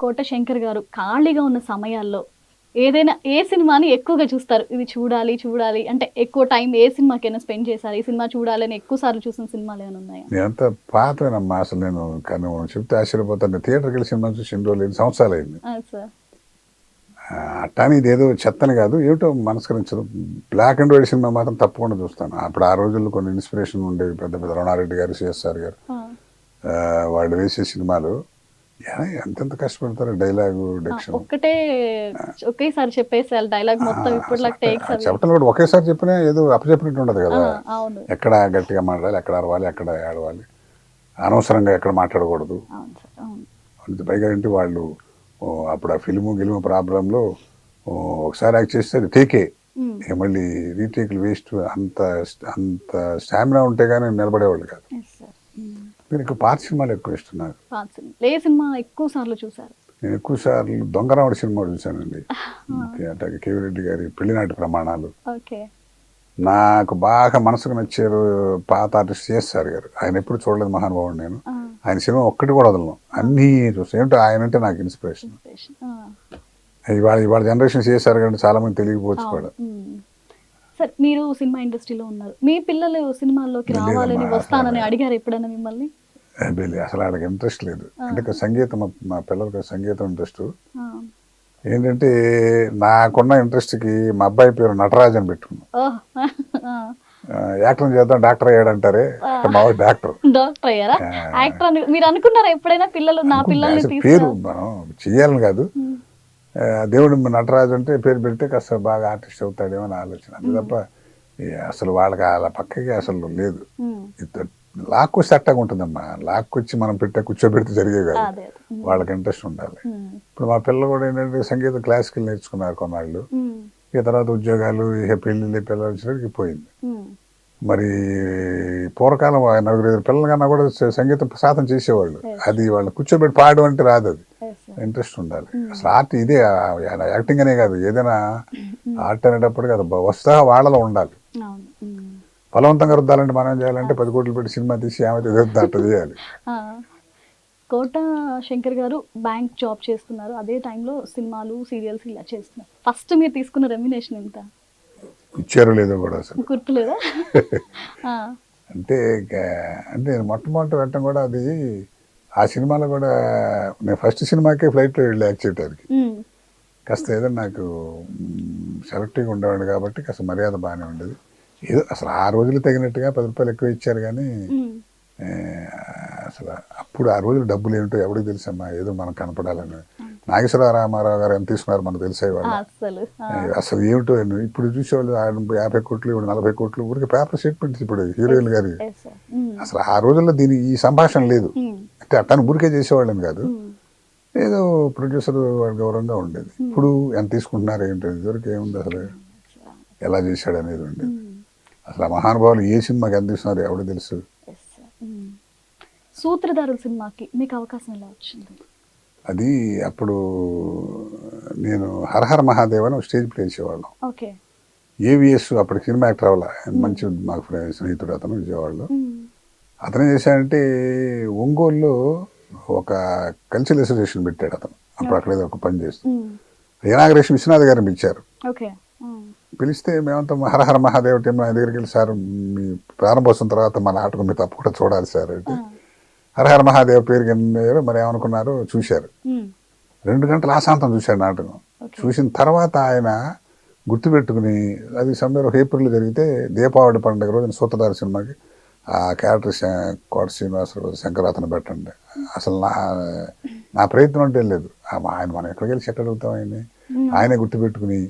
కోట శంకర్ గారు ఖాళీగా ఉన్న సమయాల్లో ఏదైనా ఏ సినిమాని ఎక్కువగా చూస్తారు? ఇది చూడాలి చూడాలి. అంటే ఎక్కువ టైం ఏ సినిమాకైనా స్పెండ్ చేశారు? ఈ సినిమా చూడాలని ఎక్కువ సార్లు చూసిన సినిమాలు ఏమైనా ఉన్నాయా? నేనంతా పాతనమ్మా అసలు నేను కానీ చెప్తే ఆశ్చర్యపోతాను థియేటర్కి వెళ్ళి సినిమా చూసి ఎన్ని రోజులు ఎన్ని సంవత్సరాలు అయింది అట్టాని ఇదేదో చెత్తని కాదు ఏమిటో మనస్కరించదు బ్లాక్ అండ్ వైట్ సినిమా మాత్రం తప్పకుండా చూస్తాను. అప్పుడు ఆ రోజుల్లో కొన్ని ఇన్స్పిరేషన్ ఉండేవి పెద్ద పెద్ద రమణారెడ్డి గారు సిఎస్ఆర్ గారు. వాళ్ళు వేసే సినిమాలు ఎంతెంత కష్టపడతారు డైలాగు ఒక్కటే ఒకేసారి చెప్పేసి డైలాగ్ మొత్తం ఇప్పుడు చెప్పటం కూడా ఒకేసారి చెప్పినా ఏదో అప్పచెప్పినట్టు ఉండదు కదా. ఎక్కడ గట్టిగా మాట్లాడాలి ఎక్కడ అరవాలి ఎక్కడ ఆడవాలి అనవసరంగా ఎక్కడ మాట్లాడకూడదు. పైగా ఏంటి వాళ్ళు అప్పుడు ఆ ఫిల్ము గిల్ము ప్రాబ్లంలో ఒకసారి యాక్ట్ చేస్తే టేకే. మళ్ళీ రీటేక్లు వేస్ట్ అంత అంత స్టామినా ఉంటే కానీ నిలబడేవాళ్ళు కాదు. ఎక్కువ పాత సినిమాలు ఎక్కువ ఇష్టం నాకు ఏ సినిమా ఎక్కువ సార్లు చూసారు నేను ఎక్కువ సార్లు దొంగరావుడి సినిమా చూశానండి. అంటే కేవీ రెడ్డి గారి పెళ్ళినాటి ప్రమాణాలు. నాకు బాగా మనసుకు నచ్చారు పాత ఆర్టిస్ట్ సిఎస్ఆర్ గారు. ఆయన ఎప్పుడు చూడలేదు మహానుభావుడు నేను. ఆయన సినిమా ఒక్కటి కూడా వదలను. అన్నీ చూస్తాను ఏంటో ఆయన అంటే నాకు ఇన్స్పిరేషన్. ఇవాళ ఇవాళ జనరేషన్ సిఎస్ఆర్ గారు చాలా మంది తెలియకపోవచ్చు కూడా. సార్ మీరు సినిమా ఇండస్ట్రీలో ఉన్నారు. మీ పిల్లలు సినిమాల్లోకి రావాలని వస్తానని అడిగారు ఎప్పుడైనా మిమ్మల్ని? అసలు వాళ్ళకి ఇంట్రెస్ట్ లేదు. అంటే సంగీతం మా- పిల్లలకి సంగీతం ఇంట్రెస్ట్. ఏంటంటే నాకున్న ఇంట్రెస్ట్కి మా అబ్బాయి పేరు నటరాజ్ అని పెట్టుకున్నాం యాక్టర్ చేద్దాం డాక్టర్ అయ్యాడంటారే. ఇక్కడ మా డాక్టర్. డాక్టర్ అయ్యారా. యాక్టర్ మీరు అనుకున్నారా ఎప్పుడైనా పిల్లలు నా పిల్లల్ని పేరు మనం చేయాలని కాదు. దేవుడు నటరాజు అంటే పేరు పెడితే కాస్త బాగా ఆర్టిస్ట్ అవుతాడేమో అని ఆలోచన. అంతే తప్ప అసలు వాళ్ళకి అలా పక్కకి అసలు లేదు. ఇంత లాక్కొస్తే అట్టగా ఉంటుందమ్మా. లాక్కొచ్చి మనం పెట్టే కూర్చోబెడితే జరిగే కాదు. వాళ్ళకి ఇంట్రెస్ట్ ఉండాలి. ఇప్పుడు మా పిల్లలు కూడా ఏంటంటే సంగీతం క్లాసికల్ నేర్చుకున్నారు కొన్నాళ్ళు. ఇక తర్వాత ఉద్యోగాలు ఇక పెళ్ళిళ్ళు పిల్లలు వచ్చినప్పటికి పోయింది. మరి పూర్వకాలం నలుగురు పిల్లల కన్నా కూడా సంగీతం సాధన చేసేవాళ్ళు. అది వాళ్ళు కూర్చోబెట్టి పాడడం అంటే రాదు అది. ఇంట్రెస్ట్ ఉండాలి. అసలు ఆర్ట్ ఇదే యాక్టింగ్ అనే కాదు ఏదైనా ఆర్ట్ అనేటప్పటికి అది వస్తా వాళ్ళలో ఉండాలి. బలవంతంగా రుద్దాలంటే మనం ఏం చేయాలంటే పది కోట్లు పెట్టి సినిమా తీసి ఏమైతే రుద్దా అట్ట చేయాలి. కోట శంకర్ గారు బ్యాంక్ జాబ్ చేస్తున్నారు. అదే టైంలో సినిమాలు సీరియల్స్ ఇలా చేస్తున్నారు. ఫస్ట్ మీరు తీసుకున్న రెమ్యునేషన్ ఎంత? ఇచ్చారో లేదో కూడా అసలు. గుర్తులేదా. అంటే అంటే నేను మొట్టమొదటి వెళ్ళటం కూడా అది ఆ సినిమాలో కూడా నేను ఫస్ట్ సినిమాకే ఫ్లైట్లో వెళ్ళి యాక్ట్ చేయడానికి. కాస్త ఏదో నాకు సెలెక్టివ్గా ఉండేవాడు కాబట్టి కాస్త మర్యాద బాగానే ఉండేది. ఏదో అసలు ఆ రోజులు తగినట్టుగా పది రూపాయలు ఎక్కువ ఇచ్చారు కానీ అసలు అప్పుడు ఆ రోజులు డబ్బులు ఏమిటో ఎవరికి తెలుసమ్మా? ఏదో మనం కనపడాలని. నాగేశ్వరరావు రామారావు గారు ఎంత తీసుకున్నారు మనకు తెలిసేవాళ్ళు అసలు ఏమిటో ఏమో. ఇప్పుడు చూసేవాళ్ళు యాభై కోట్లు ఇప్పుడు నలభై కోట్లు ఊరికి పేపర్ స్టేట్మెంట్స్ ఇప్పుడు హీరోయిన్ గారి. అసలు ఆ రోజుల్లో దీని ఈ సంభాషణ లేదు. అట్టాను ఊరికే చేసేవాళ్ళని కాదు. ఏదో ప్రొడ్యూసర్ గౌరవంగా ఉండేది. ఇప్పుడు ఎంత తీసుకుంటున్నారు ఏంటి? ఇదివరకు ఏముంది అసలు? ఎలా చేశాడు అనేది ఉండేది. అసలు ఆ మహానుభావులు ఏ సినిమాకి ఎంత ఇస్తున్నారు ఎవడు తెలుసు. సూత్రధారుల సినిమాకి మీకు అవకాశం ఎలా వచ్చింది? అది అప్పుడు నేను హరహర మహాదేవ్ అని ఒక స్టేజ్ ప్లే చేసేవాళ్ళం. ఓకే. ఏవిఎస్ అప్పటికి సినిమా యాక్టర్ అవ్వాల? మంచి మాకు స్నేహితుడు అతను విజయవాడలో. అతను ఏం చేశాడంటే ఒంగోలులో ఒక కల్చరల్ అసోసియేషన్ పెట్టాడు అతను అప్పుడు అక్కడ ఏదో ఒక పని చేస్తూ ఉమ్. ఇనాగరేషన్ విశ్వనాథ్ గారిని పిలిచారు. పిలిస్తే మేమంతా హరహర మహాదేవ్ టీం నా దగ్గరికి వెళ్ళి సార్ మీ ప్రారంభోత్సవం తర్వాత మా నాటకం మీరు తప్పకుండా చూడాలి సార్ అంటే. హరహర మహాదేవ్ పేరు కింద మరి ఏమనుకున్నారు చూశారు. రెండు గంటల ఆశాంతం చూశాడు నాటకం. చూసిన తర్వాత ఆయన గుర్తుపెట్టుకుని అది సమ్మెలో ఏప్రిల్ జరిగితే దీపావళి పండుగ రోజున సూత్రధార సినిమాకి ఆ క్యారెక్టర్ కోట శ్రీనివాసరావు శంకరాతను పెట్టండి. అసలు నా నా ప్రయత్నం అంటే లేదు. ఆయన మనం ఎక్కడికి వెళ్ళి ఎక్కడ అడుగుతాం ఆయన్ని. ఆయనే గుర్తుపెట్టుకుని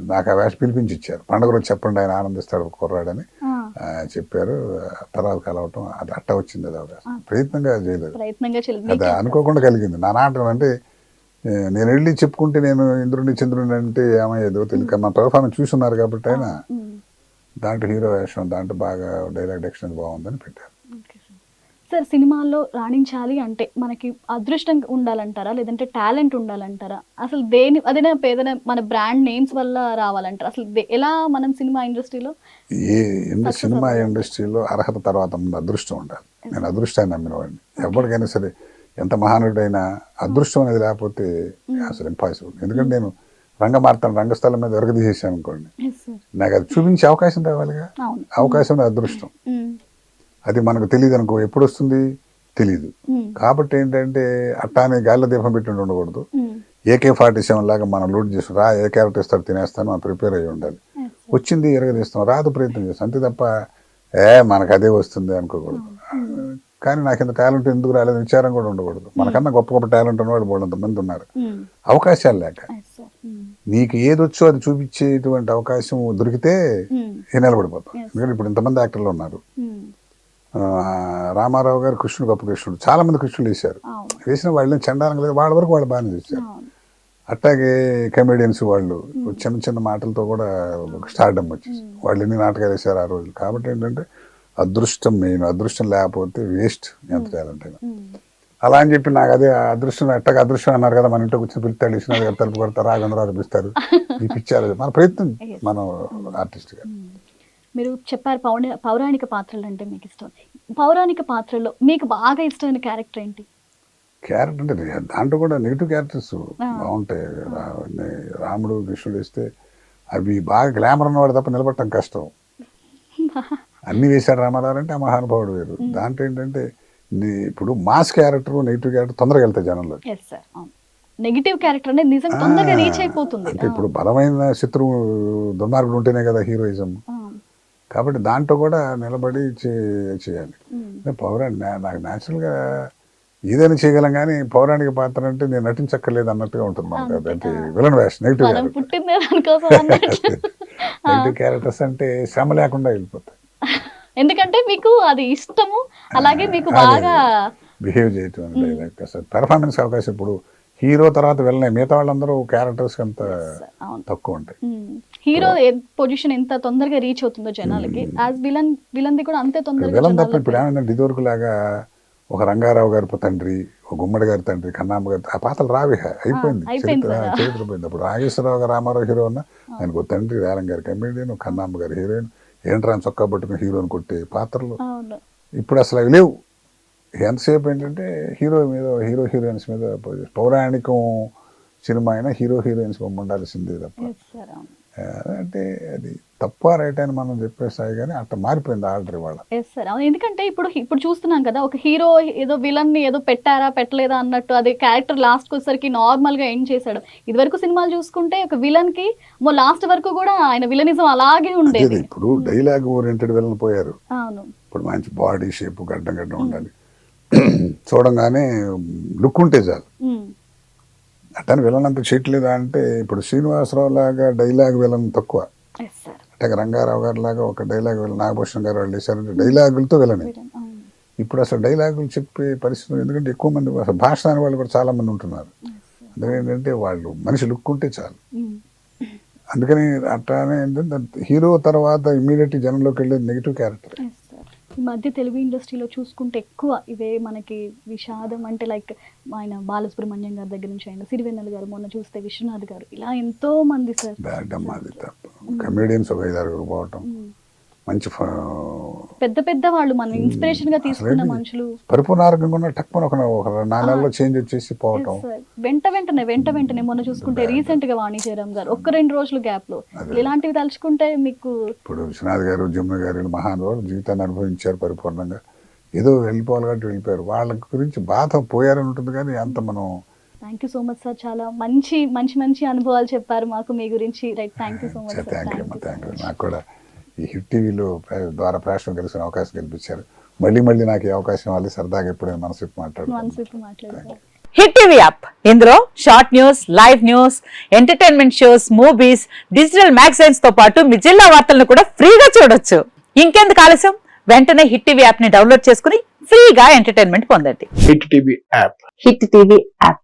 నాకు ఆ వేష పిలిపించి ఇచ్చారు పండుగ రోజు చెప్పండి ఆయన ఆనందిస్తాడు కుర్రాడని. చెప్పారు. తర్వాత కలవటం అది అట్ట వచ్చింది అది అవకాశం ప్రయత్నంగా చేయలేదు. అది అనుకోకుండా కలిగింది. నా నాటకం అంటే నేను వెళ్ళి చెప్పుకుంటే నేను ఇంద్రుడిని చంద్రుడిని అంటే ఏమయ్యేదో తెలియక మన పెర్ఫార్మెన్స్ చూస్తున్నారు కాబట్టి ఆయన దాంట్లో హీరో వేషం దాంట్లో బాగా డైలాగ్ డెక్షన్ బాగుందని పెట్టారు. సార్. సినిమాల్లో రాణించాలి అంటే మనకి అదృష్టం ఉండాలంటారా? లేదంటే టాలెంట్ ఉండాలంటారా? అసలు దేని అదేనా ఏదైనా మన బ్రాండ్ నేమ్స్ వల్ల రావాలంటారా? అసలు ఎలా మనం సినిమా ఇండస్ట్రీలో ఏ సినిమా ఇండస్ట్రీలో అర్హత తర్వాత అదృష్టం ఉండాలి. నేను అదృష్టాన్ని నమ్మిన వాడిని ఎవరికైనా సరే ఎంత మహానుడైనా అదృష్టం అనేది లేకపోతే అసలు ఇంపాసిబుల్ ఎందుకంటే నేను రంగమార్తను రంగస్థలం మీద ఎరగదీసేసాను అనుకోండి. నాకు అది చూపించే అవకాశం రావాలిగా అవకాశం అదృష్టం. ఉమ్, అది మనకు తెలియదు అనుకో ఎప్పుడు వస్తుంది తెలియదు ఉమ్, కాబట్టి ఏంటంటే అట్టానే గాలిలో దీపం పెట్టి ఉండకూడదు. ఏకే ఫార్టీ సెవెన్ లాగా మనం లోడ్ చేసి రా ఏ క్యారెక్టర్ ఇస్తారు తినేస్తాను మనం ప్రిపేర్ అయ్యి ఉండాలి. వచ్చింది ఎరగదీస్తాం రాదు ప్రయత్నం చేస్తాం. అంతే తప్ప ఏ మనకు అదే వస్తుంది అనుకోకూడదు. కానీ నాకు ఇంత టాలెంట్ ఎందుకు రాలేదు? విచారం కూడా ఉండకూడదు. మనకన్నా గొప్ప గొప్ప టాలెంట్ ఉన్నవాడు బోళ్ళంత మంది ఉన్నారు. అవకాశాలు లేక. నీకు ఏది వచ్చో అది చూపించేటువంటి అవకాశం దొరికితే నిలబడిపోతాం. ఎందుకంటే ఇప్పుడు ఇంతమంది యాక్టర్లు ఉన్నారు. రామారావు గారు కృష్ణుడు గొప్ప కృష్ణుడు. చాలా మంది కృష్ణుడు వేశారు వేసిన వాళ్ళని చండాలం లేదు. వాళ్ళ వరకు వాళ్ళు బాగానే చేశారు. అట్లాగే కమెడియన్స్ వాళ్ళు చిన్న చిన్న మాటలతో కూడా స్టార్డమ్ వచ్చేసి వాళ్ళు ఎన్ని నాటకాలు వేశారు ఆ రోజులు. కాబట్టి ఏంటంటే అదృష్టం మెయిన్. అదృష్టం లేకపోతే వేస్ట్ ఎంత టాలెంట్ అయినా. అలా అని చెప్పి నాకు అదే అదృష్టం ఎట్టగా అదృష్టం అన్నారు కదా మన ఇంట్లో కూర్చొని పిలుస్తాడు ఇచ్చినాడు కదా తలుపు కొడతారు రాగంధరావు పిలుస్తారు. ఈ పిచ్చారు మన ప్రయత్నం మనం ఆర్టిస్ట్గా ఉమ్. మీరు చెప్పారు పౌర పౌరాణిక పాత్రలు అంటే మీకు ఇష్టం. పౌరాణిక పాత్రలో మీకు బాగా ఇష్టమైన క్యారెక్టర్ ఏంటి? క్యారెక్టర్ అంటే దాంట్లో కూడా నెగిటివ్ క్యారెక్టర్స్ బాగుంటాయి. రాముడు కృష్ణుడు వేస్తే అవి బాగా గ్లామర్ ఉన్నవాడు తప్ప నిలబడటం కష్టం. అన్ని వేశాడు రామారావు అంటే ఆ మహానుభావుడు వేరు. దాంట్లో ఏంటంటే ఇప్పుడు మాస్ క్యారెక్టర్ నెగిటివ్ క్యారెక్టర్ తొందరగా వెళ్తాయి జనంలో. నెగిటివ్ క్యారెక్టర్ అనేది నిజంగా తొందరగా రీచ్ అయిపోతుంది. అంటే ఇప్పుడు బలమైన శత్రువు దుర్మార్గుడు ఉంటేనే కదా హీరోయిజం. కాబట్టి దాంట్లో కూడా నిలబడి చేయాలి. పౌరాణి నాకు న్యాచురల్గా ఏదైనా చేయగలం కానీ పౌరాణిక పాత్ర అంటే నేను నటించక్కర్లేదు అన్నట్టుగా ఉంటుంది మనకు. విలన్ వేషం నెగిటివ్ నెగిటివ్ క్యారెక్టర్స్ అంటే శ్రమ లేకుండా వెళ్ళిపోతాయి. ఎందుకంటే మీకు అది ఇష్టము అలాగే మీకు బాగా బిహేవ్ చేయటం పెర్ఫార్మెన్స్ అవకాశం ఇప్పుడు హీరో తర్వాత వెళ్ళినాయి మిగతా వాళ్ళందరూ క్యారెక్టర్స్ అంత తక్కువ ఉంటాయి. హీరో పొజిషన్ ఎంత తొందరగా రీచ్ అవుతుందో జనాలకి. యాజ్ విలన్ విలన్ ది కూడా అంతే తొందరగా విలన్ తప్ప ఇప్పుడు ఏమైందంటే ఇదివరకు లాగా ఒక రంగారావు గారి తండ్రి ఒక గుమ్మడి గారి తండ్రి కన్నాంబ గారి ఆ పాత్రలు రావి అయిపోయింది. అయిపోయింది చరిత్ర పోయింది. అప్పుడు నాగేశ్వరరావు గారు రామారావు హీరో ఉన్న ఆయనకు తండ్రి రేలం గారి కమెడియన్ కన్నాంబ గారి హీరోయిన్ ఏంట్రా చొక్కా పట్టుకుని హీరోని కొట్టే పాత్రలు? ఇప్పుడు అసలు అవి లేవు. ఎంతసేపు ఏంటంటే హీరో మీద హీరో హీరోయిన్స్ మీద పౌరాణికం సినిమా అయినా హీరో హీరోయిన్స్ బొమ్మ ఉండాల్సిందే తప్ప. అంటే అది తప్ప రైట్ అని మనం చెప్పేసాయి కానీ అట్లా మారిపోయింది ఆర్డర్ ఇవాళ. ఎస్ సార్ అవును ఎందుకంటే ఇప్పుడు ఇప్పుడు చూస్తున్నాం కదా ఒక హీరో ఏదో విలన్ని ఏదో పెట్టారా పెట్టలేదా అన్నట్టు అది క్యారెక్టర్ లాస్ట్ వచ్చేసరికి నార్మల్గా ఎండ్ చేశాడు. ఇదివరకు సినిమాలు చూసుకుంటే ఒక విలన్కి లాస్ట్ వరకు కూడా ఆయన విలనిజం అలాగే ఉండేది. ఇప్పుడు డైలాగ్ ఓరియంటెడ్ వెళ్ళని పోయారు. అవును. ఇప్పుడు మంచి బాడీ షేప్ గడ్డం గడ్డం ఉండాలి. చూడంగానే లుక్ ఉంటే చాలు. ఉమ్, అట్టని విలన్ అంత చేయట్లేదా అంటే ఇప్పుడు శ్రీనివాసరావు లాగా డైలాగ్ విలన్ తక్కువ. ఎస్ సార్ అంటే రంగారావు గారి లాగా ఒక డైలాగ్ విలన్ నాగభూషణ్ గారు వాళ్ళు వేశారంటే డైలాగులతో అవును. ఇప్పుడు అసలు డైలాగులు చెప్పే పరిస్థితి ఎందుకంటే ఎక్కువ మంది అసలు భాష రాని వాళ్ళు కూడా చాలా మంది ఉంటున్నారు. అందుకని ఏంటంటే వాళ్ళు మనిషి లుక్ ఉంటే చాలు. ఉమ్, అందుకని అట్లానే ఏంటంటే హీరో తర్వాత ఇమీడియట్ జనంలోకి వెళ్ళేది నెగిటివ్ క్యారెక్టర్. ఈ మధ్య తెలుగు ఇండస్ట్రీలో చూసుకుంటే ఎక్కువ ఇవే మనకి విషాదం అంటే లైక్ ఆయన బాలసుబ్రహ్మణ్యం గారి దగ్గర నుంచి అయినా సిరివెన్నెల గారు మొన్న చూస్తే విశ్వనాథ్ గారు ఇలా ఎంతో మంది సార్ కమెడియన్స్ ఒక ఐదు ఆరుగురు పోవటం. మంచి పెద్ద పెద్ద వాళ్ళు మనం ఇన్స్పిరేషన్గా తీసుకున్న? మనుషులు. పరిపూర్ణ ఆరోగ్యంగా ఉన్న టక్కున ఒక నాలుగు చేంజ్ వచ్చేసి పోవటం. వెంట వెంటనే వెంట వెంటనే మొన్న చూసుకుంటే రీసెంట్గా వాణి జయరామ్ గారు ఒక్క రెండు రోజుల గ్యాప్లో. ఇలాంటివి తలుచుకుంటే మీకు ఇప్పుడు విశ్వనాథ్ గారు జమున గారు మహానుభావులు జీవితాన్ని అనుభవించారు పరిపూర్ణంగా. ఏదో వెళ్ళిపోవాలి కాబట్టి వెళ్ళిపోయారు. వాళ్ళ గురించి బాధ పోయారని ఉంటుంది కానీ అంత మనం thank you so much sir చాలా మంచి మంచి మంచి అనుభవాలు చెప్పారు మాకు మీ గురించి. Right thank you so much sir thank you అమ్మా థ్యాంక్ యూ నాకు కూడా ఈ హిట్ టీవీలో ద్వారా ప్రేక్షకులు కలిసిన అవకాశం కల్పించారు. మళ్ళీ మళ్ళీ నాకు ఈ అవకాశం వాళ్ళు సరదాగా ఎప్పుడైనా మనసు మాట్లాడుతున్నాను ఇప్పుడు మాట్లాడతారు హిట్ టీవీ యాప్. ఇందులో short news live news entertainment shows movies digital మ్యాగజైన్స్తో పాటు మీ జిల్లా వార్తలను కూడా ఫ్రీగా చూడొచ్చు. ఇంకెందుకు ఆలస్యం? వెంటనే హిట్ టీవీ యాప్ని డౌన్లోడ్ చేసుకుని ఫ్రీగా ఎంటర్టైన్మెంట్ పొందండి. Hit TV app. Hit TV app.